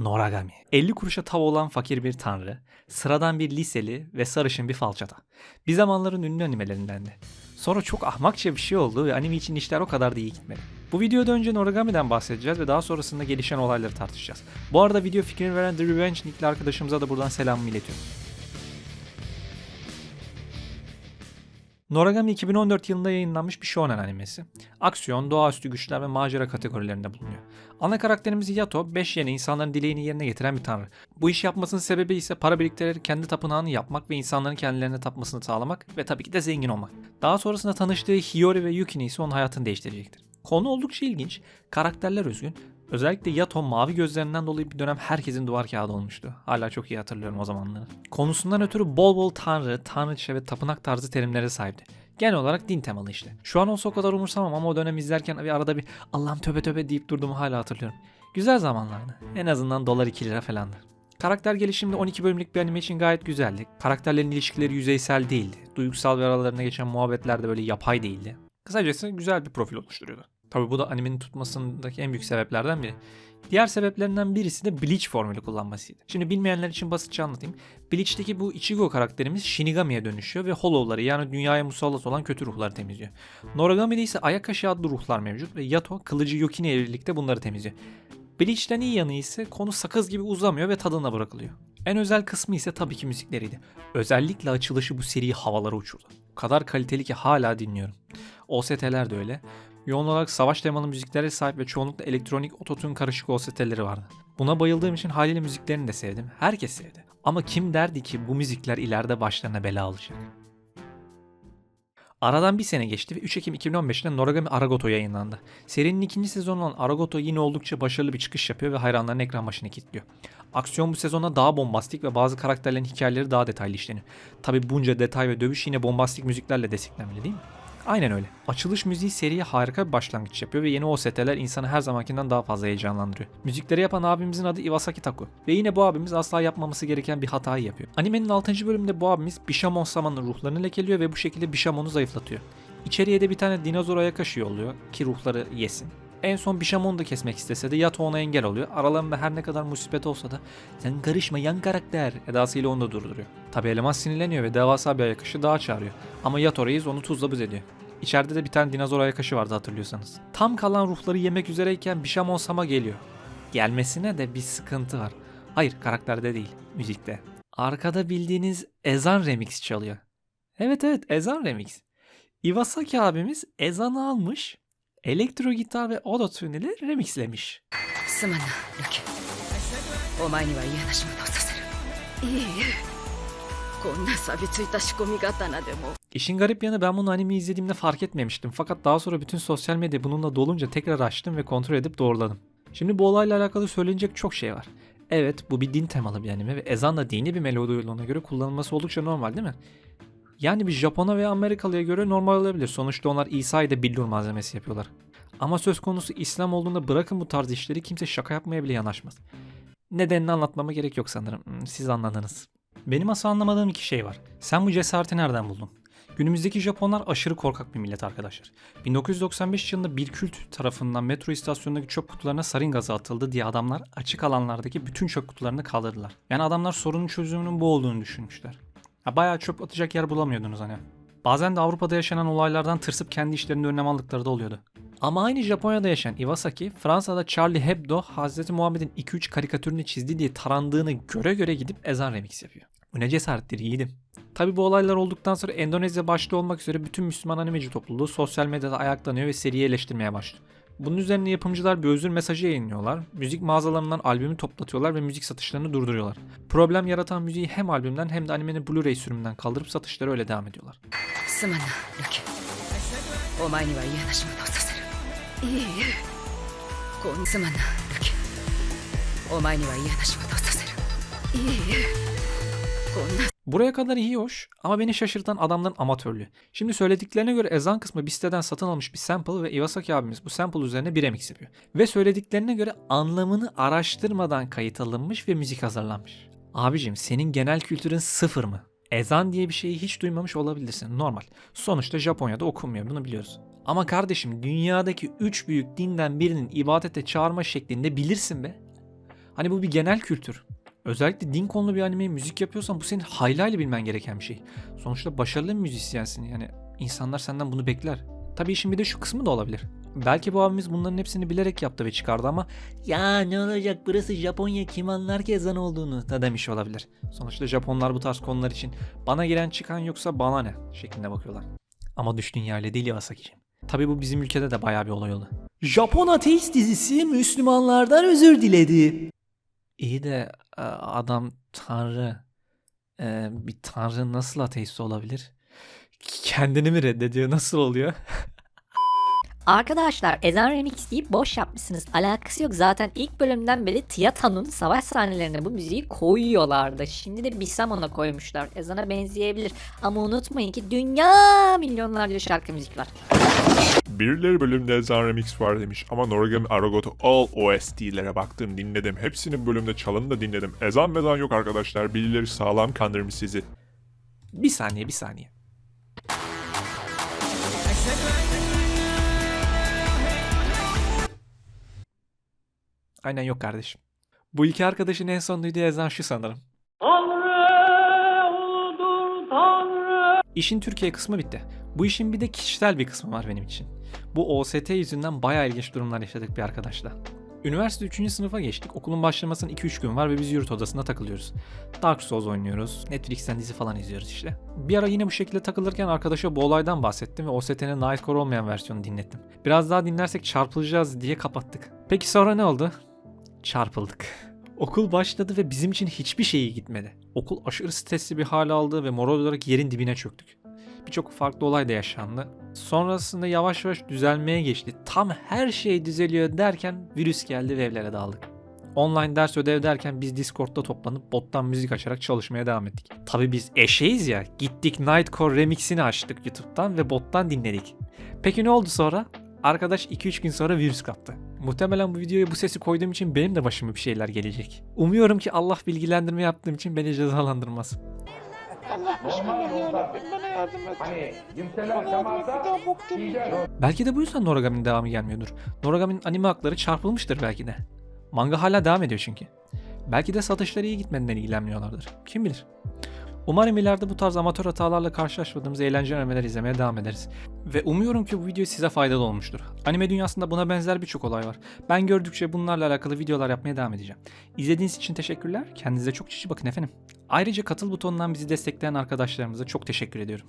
Noragami. 50 kuruşa tav olan fakir bir tanrı, sıradan bir liseli ve sarışın bir falçata. Bir zamanların ünlü animelerindendi. Sonra çok ahmakça bir şey oldu ve anime için işler o kadar da iyi gitmedi. Bu videoda önce Noragami'den bahsedeceğiz ve daha sonrasında gelişen olayları tartışacağız. Bu arada video fikrini veren The Revenge nickli arkadaşımıza da buradan selamımı iletiyorum. Noragami 2014 yılında yayınlanmış bir shonen animesi. Aksiyon, doğaüstü güçler ve macera kategorilerinde bulunuyor. Ana karakterimiz Yato, 5 yeni insanların dileğini yerine getiren bir tanrı. Bu işi yapmasının sebebi ise para biriktirerek kendi tapınağını yapmak ve insanların kendilerine tapmasını sağlamak ve tabii ki de zengin olmak. Daha sonrasında tanıştığı Hiyori ve Yukini ise onun hayatını değiştirecektir. Konu oldukça ilginç, karakterler özgün. Özellikle Yato mavi gözlerinden dolayı bir dönem herkesin duvar kağıdı olmuştu. Hala çok iyi hatırlıyorum o zamanları. Konusundan ötürü bol bol tanrı, tanrıça ve tapınak tarzı terimlere sahipti. Genel olarak din temalı işte. Şu an olsa o kadar umursamam ama o dönem izlerken bir arada bir Allah'ım töbe töbe deyip durduğumu hala hatırlıyorum. Güzel zamanlardı. En azından dolar 2 lira falandı. Karakter gelişimde 12 bölümlük bir anime için gayet güzeldi. Karakterlerin ilişkileri yüzeysel değildi. Duygusal ve aralarında geçen muhabbetler de böyle yapay değildi. Kısacası güzel bir profil oluşturuyordu. Tabi bu da animenin tutmasındaki en büyük sebeplerden biri. Diğer sebeplerinden birisi de Bleach formülü kullanmasıydı. Şimdi bilmeyenler için basitçe anlatayım. Bleach'teki bu Ichigo karakterimiz Shinigami'ye dönüşüyor ve Hollow'ları yani dünyaya musallat olan kötü ruhları temizliyor. Noragami'de ise Ayakashi adlı ruhlar mevcut ve Yato kılıcı Yukini ile birlikte bunları temizliyor. Bleach'ten iyi yanı ise konu sakız gibi uzamıyor ve tadına bırakılıyor. En özel kısmı ise tabii ki müzikleriydi. Özellikle açılışı bu seriyi havalara uçurdu. O kadar kaliteli ki hala dinliyorum. OST'ler de öyle. Yoğun olarak savaş temalı müziklere sahip ve çoğunlukla elektronik ototune karışık OST'leri vardı. Buna bayıldığım için haliyle müziklerini de sevdim. Herkes sevdi. Ama kim derdi ki bu müzikler ileride başlarına bela alacak? Aradan bir sene geçti ve 3 Ekim 2015'te Noragami Aragoto yayınlandı. Serinin ikinci sezonu olan Aragoto yine oldukça başarılı bir çıkış yapıyor ve hayranlarını ekran başına kilitliyor. Aksiyon bu sezonda daha bombastik ve bazı karakterlerin hikayeleri daha detaylı işleniyor. Tabi bunca detay ve dövüş yine bombastik müziklerle desteklenmeli değil mi? Aynen öyle. Açılış müziği seriye harika bir başlangıç yapıyor ve yeni OST'ler insanı her zamankinden daha fazla heyecanlandırıyor. Müzikleri yapan abimizin adı Iwasaki Taku. Ve yine bu abimiz asla yapmaması gereken bir hatayı yapıyor. Animenin 6. bölümünde bu abimiz Bishamon Sama'nın ruhlarını lekeliyor ve bu şekilde Bishamon'u zayıflatıyor. İçeriye de bir tane dinozor Ayakashi yolluyor ki ruhları yesin. En son Bishamon'u da kesmek istese de Yato ona engel oluyor. Aralarında her ne kadar musibet olsa da sen karışma yan karakter edasıyla onu da durduruyor. Tabi eleman sinirleniyor ve devasa bir ayakaşı daha çağırıyor. Ama Yato reis onu tuzla buz ediyor. İçeride de bir tane dinozor ayakaşı vardı hatırlıyorsanız. Tam kalan ruhları yemek üzereyken Bishamon Sama geliyor. Gelmesine de bir sıkıntı var. Hayır karakterde değil, müzikte. Arkada bildiğiniz ezan remix çalıyor. Evet evet ezan remix. Iwasaki abimiz ezanı almış, elektro gitar ve autotune ile remixlemiş. すまんなルキお前には嫌な仕事をさせるいえいえこんな錆びついた仕込み刀でも İşin garip yanı ben bunu anime izlediğimde fark etmemiştim. Fakat daha sonra bütün sosyal medya bununla dolunca tekrar açtım ve kontrol edip doğruladım. Şimdi bu olayla alakalı söylenecek çok şey var. Evet bu bir din temalı bir anime ve ezan da dini bir melodi olduğuna göre kullanılması oldukça normal değil mi? Yani bir Japona veya Amerikalıya göre normal olabilir. Sonuçta onlar İsa'yı da billur malzemesi yapıyorlar. Ama söz konusu İslam olduğunda bırakın bu tarz işleri kimse şaka yapmaya bile yanaşmaz. Nedenini anlatmama gerek yok sanırım. Hmm, Siz anladınız. Benim asıl anlamadığım iki şey var. Sen bu cesareti nereden buldun? Günümüzdeki Japonlar aşırı korkak bir millet arkadaşlar. 1995 yılında bir kült tarafından metro istasyonundaki çöp kutularına sarin gazı atıldı diye adamlar açık alanlardaki bütün çöp kutularını kaldırdılar. Yani adamlar sorunun çözümünün bu olduğunu düşünmüşler. Ha, bayağı çöp atacak yer bulamıyordunuz hani. Bazen de Avrupa'da yaşanan olaylardan tırsıp kendi işlerinde önlem aldıkları da oluyordu. Ama aynı Japonya'da yaşayan Iwasaki, Fransa'da Charlie Hebdo, Hz. Muhammed'in 2-3 karikatürünü çizdi diye tarandığını göre göre gidip ezan remix yapıyor. Bu ne cesarettir yiğidim. Tabi bu olaylar olduktan sonra Endonezya başta olmak üzere bütün Müslüman animeci topluluğu sosyal medyada ayaklanıyor ve seriyi eleştirmeye başlıyor. Bunun üzerine yapımcılar bir özür mesajı yayınlıyorlar. Müzik mağazalarından albümü toplatıyorlar ve müzik satışlarını durduruyorlar. Problem yaratan müziği hem albümden hem de animenin Blu-ray sürümünden kaldırıp satışları öyle devam ediyorlar. Buraya kadar iyi hoş ama beni şaşırtan adamların amatörlüğü. Şimdi söylediklerine göre ezan kısmı bir siteden satın almış bir sample ve Iwasaki abimiz bu sample üzerine bir remix yapıyor. Ve söylediklerine göre anlamını araştırmadan kayıt alınmış ve müzik hazırlanmış. Abicim senin genel kültürün sıfır mı? Ezan diye bir şeyi hiç duymamış olabilirsin. Normal. Sonuçta Japonya'da okunmuyor bunu biliyoruz. Ama kardeşim dünyadaki üç büyük dinden birinin ibadete çağırma şeklinde bilirsin be. Hani bu bir genel kültür. Özellikle din konulu bir animeye müzik yapıyorsan bu senin hayli bilmen gereken bir şey. Sonuçta başarılı bir müzisyensin yani insanlar senden bunu bekler. Tabii işin bir de şu kısmı da olabilir. Belki bu abimiz bunların hepsini bilerek yaptı ve çıkardı ama ya ne olacak burası Japonya kim anlar ki ezan olduğunu da demiş olabilir. Sonuçta Japonlar bu tarz konular için bana giren çıkan yoksa bana ne şeklinde bakıyorlar. Ama düş dünya öyle değil Iwasaki'ciğim. Tabii bu bizim ülkede de bayağı bir olay oldu. Japon ateist dizisi Müslümanlardan özür diledi. İyi de adam tanrı. Bir tanrı nasıl ateist olabilir? Kendini mi reddediyor? Nasıl oluyor? Arkadaşlar Ezan Remix deyip boş yapmışsınız. Alakası yok zaten ilk bölümden beri Tiyatan'ın savaş sahnelerine bu müziği koyuyorlardı. Şimdi de Bisamon'a koymuşlar. Ezan'a benzeyebilir. Ama unutmayın ki dünya milyonlarca şarkı müzik var. Birileri bölümde Ezan Remix var demiş ama Noragami Aragoto All OST'lere baktım dinledim. Hepsinin bölümde çalını da dinledim. Ezan mezan yok arkadaşlar. Birileri sağlam kandırmış sizi. Bir saniye bir saniye. Aynen yok kardeşim. Bu iki arkadaşın en son duyduğu ezan şu sanırım. İşin Türkiye kısmı bitti. Bu işin bir de kişisel bir kısmı var benim için. Bu OST yüzünden bayağı ilginç durumlar yaşadık bir arkadaşla. Üniversite 3. sınıfa geçtik. Okulun başlamasının 2-3 gün var ve biz yurt odasında takılıyoruz. Dark Souls oynuyoruz. Netflix'ten dizi falan izliyoruz işte. Bir ara yine bu şekilde takılırken arkadaşa bu olaydan bahsettim ve OST'nin Nightcore olmayan versiyonu dinlettim. Biraz daha dinlersek çarpılacağız diye kapattık. Peki sonra ne oldu? Çarpıldık. Okul başladı ve bizim için hiçbir şey iyi gitmedi. Okul aşırı stresli bir hal aldı ve moral olarak yerin dibine çöktük. Birçok farklı olay da yaşandı. Sonrasında yavaş yavaş düzelmeye geçti. Tam her şey düzeliyor derken virüs geldi ve evlere dağıldık. Online ders ödev derken biz Discord'da toplanıp bottan müzik açarak çalışmaya devam ettik. Tabi biz eşeğiz ya. Gittik Nightcore remixini açtık YouTube'dan ve bottan dinledik. Peki ne oldu sonra? Arkadaş 2-3 gün sonra virüs kaptı. Muhtemelen bu videoya bu sesi koyduğum için benim de başıma bir şeyler gelecek. Umuyorum ki Allah bilgilendirme yaptığım için beni cezalandırmaz. Belki de bu yüzden Noragami'nin devamı gelmiyordur. Noragami'nin anime hakları çarpılmıştır belki de. Manga hala devam ediyor çünkü. Belki de satışları iyi gitmediğinden ilgilenmiyorlardır. Kim bilir. Umarım ileride bu tarz amatör hatalarla karşılaşmadığımız eğlenceli animeler izlemeye devam ederiz. Ve umuyorum ki bu video size faydalı olmuştur. Anime dünyasında buna benzer birçok olay var. Ben gördükçe bunlarla alakalı videolar yapmaya devam edeceğim. İzlediğiniz için teşekkürler. Kendinize çok cici bakın efendim. Ayrıca katıl butonundan bizi destekleyen arkadaşlarımıza çok teşekkür ediyorum.